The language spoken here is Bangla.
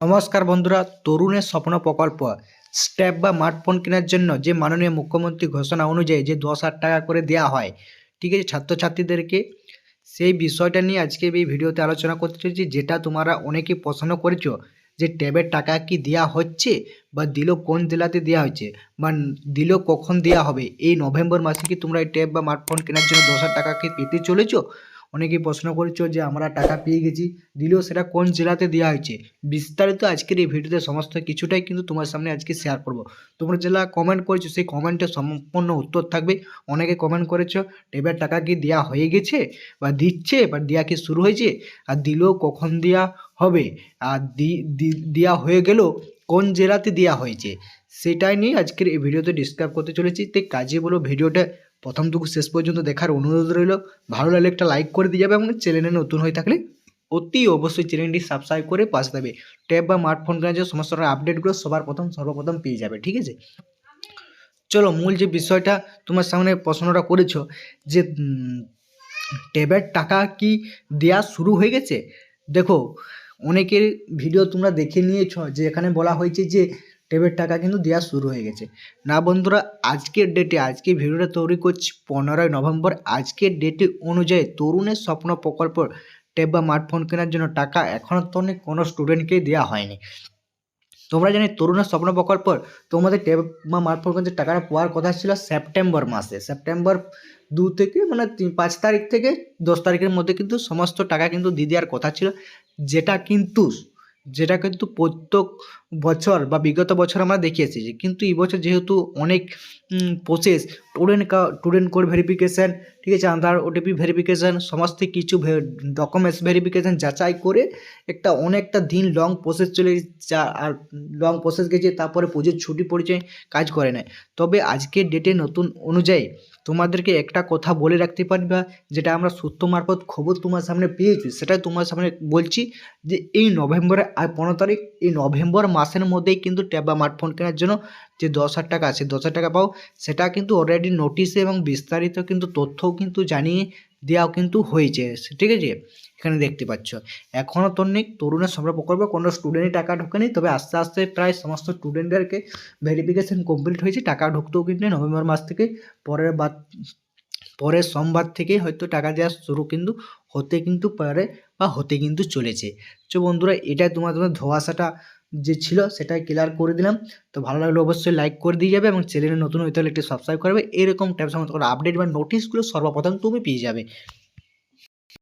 নমস্কার বন্ধুরা, তরুণের স্বপ্ন প্রকল্প। স্ট্যাপ বা স্মার্টফোন কেনার জন্য যে মাননীয় মুখ্যমন্ত্রী ঘোষণা অনুযায়ী যে দশ হাজার টাকা করে দেওয়া হয়, ঠিক আছে, ছাত্রছাত্রীদেরকে, সেই বিষয়টা নিয়ে আজকে এই ভিডিওতে আলোচনা করতে চলেছি, যেটা তোমরা অনেকেই প্রশ্ন করেছ যে ট্যাবের টাকা কি দেওয়া হচ্ছে বা দিল কোন জেলাতে দেওয়া হচ্ছে বা দিল কখন দেওয়া হবে? এই নভেম্বর মাসে কি তোমরা এই ট্যাব বা স্মার্টফোন কেনার জন্য দশ হাজার টাকা কি পেতে চলেছো? অনেকেই প্রশ্ন করেছ যে আমরা টাকা পেয়ে গেছি, দিলেও সেটা কোন জেলাতে দেওয়া হয়েছে? বিস্তারিত আজকের এই ভিডিওতে সমস্ত কিছুটাই কিন্তু তোমার সামনে আজকে শেয়ার করব। তোমরা যেটা কমেন্ট করেছ, সেই কমেন্টের সম্পূর্ণ উত্তর থাকবে। অনেকে কমেন্ট করেছ টেবের টাকা কি দেওয়া হয়ে গেছে? বা দিচ্ছে? বা দেওয়া কি শুরু হয়েছে? আর দিলেও কখন দেওয়া হবে? আর দেওয়া হয়ে গেল কোন জেলাতে দেওয়া হয়েছে? সেটাই নিয়ে আজকের এই ভিডিওতে ডিসকাস করতে চলেছি। তাই কাজে বলো ভিডিওটা প্রথম থেকে শেষ পর্যন্ত দেখার অনুরোধ রইল। ভালো লাগলে একটা লাইক করে দিয়ে যাবে এবং চ্যানেলে নতুন হয়ে থাকলে অতি অবশ্যই চ্যানেলটি সাবস্ক্রাইব করে পাশে দেবে ট্যাব বা স্মার্টফোন কেনার যে সমস্ত আপডেটগুলো সবার প্রথম, সর্বপ্রথম পেয়ে যাবে, ঠিক আছে? চলো, মূল যে বিষয়টা তোমার সামনে প্রশ্নটা করেছ যে ট্যাবের টাকা কি দেওয়া শুরু হয়ে গেছে? দেখো, অনেকের ভিডিও তোমরা দেখে নিয়েছ যে এখানে বলা হয়েছে যে ট্যাবের টাকা কিন্তু দেওয়া শুরু হয়ে গেছে। না বন্ধুরা, আজকের ডেটে আজকে ভিডিওটা তৈরি করছি পনেরোই নভেম্বর। আজকের ডেটে অনুযায়ী তরুণের স্বপ্ন প্রকল্প ট্যাব বা স্মার্টফোন কেনার জন্য টাকা এখনও তো কোনো স্টুডেন্টকেই দেওয়া হয়নি। তোমরা জানি তরুণের স্বপ্ন প্রকল্প, তোমাদের ট্যাব বা স্মার্টফোন কিন্তু টাকাটা পাওয়ার কথা ছিল সেপ্টেম্বর মাসে। সেপ্টেম্বর দু থেকে মানে পাঁচ তারিখ থেকে দশ তারিখের মধ্যে কিন্তু সমস্ত টাকা কিন্তু দিয়ে দেওয়ার কথা ছিল। যেটা কিন্তু যেটা কিন্তু প্রত্যেক বছর বা বিগত বছর আমরা দেখে এসেছি কিন্তু এই বছর যেহেতু অনেক process student student code verification ঠিক আছে, আধার ওটিপি ভেরিফিকেশান সমস্ত কিছু ডকুমেন্টস ভেরিফিকেশান যাচাই করে একটা অনেকটা দিন লং প্রসেস চলে যা আর লং প্রসেস গেছে, তারপরে পুজোর ছুটি পড়েছে, কাজ করে নেয় তবে আজকের ডেটে নতুন অনুযায়ী তোমাদেরকে একটা কথা বলে রাখতে পারবা যেটা আমরা সূত্র মারফত খবর তোমার সামনে পেয়েছি, সেটাই তোমার সামনে বলছি যে এই নভেম্বরের পনেরো তারিখ এই নভেম্বর মাসের মধ্যেই কিন্তু ট্যাব বা স্মার্টফোন কেনার জন্য যে দশ হাজার টাকা আছে, দশ হাজার টাকা পাও, সেটা কিন্তু অলরেডি নোটিশে এবং বিস্তারিত কিন্তু তথ্যও কিন্তু জানিয়ে দেওয়াও কিন্তু হয়েছে। ঠিক আছে? এখানে দেখতে পাচ্ছ। এখনও তোর নেই তরুণের সফল প্রকল্প কোনো স্টুডেন্টই টাকা ঢোকেনি, তবে আস্তে আস্তে প্রায় সমস্ত স্টুডেন্টদেরকে ভেরিফিকেশন কমপ্লিট হয়েছে। টাকা ঢুকতেও কিন্তু নভেম্বর মাস থেকে পরের বাদ পরের সোমবার থেকে হয়তো টাকা দেওয়া শুরু কিন্তু হতে কিন্তু পারে বা হতে কিন্তু চলেছে। তো বন্ধুরা, এটাই তোমার তোমার ধোয়াশাটা যে ছিল সেটাই ক্লিয়ার করে দিলাম। তো ভালো লাগলে অবশ্যই লাইক করে দিয়ে যাবে এবং চ্যানেলে নতুন হয়ে তাহলে একটি সাবস্ক্রাইব করবে। এরকম টাইপ সমস্ত আপডেট বা নোটিশগুলো সর্বপ্রথম তুমি পেয়ে যাবে।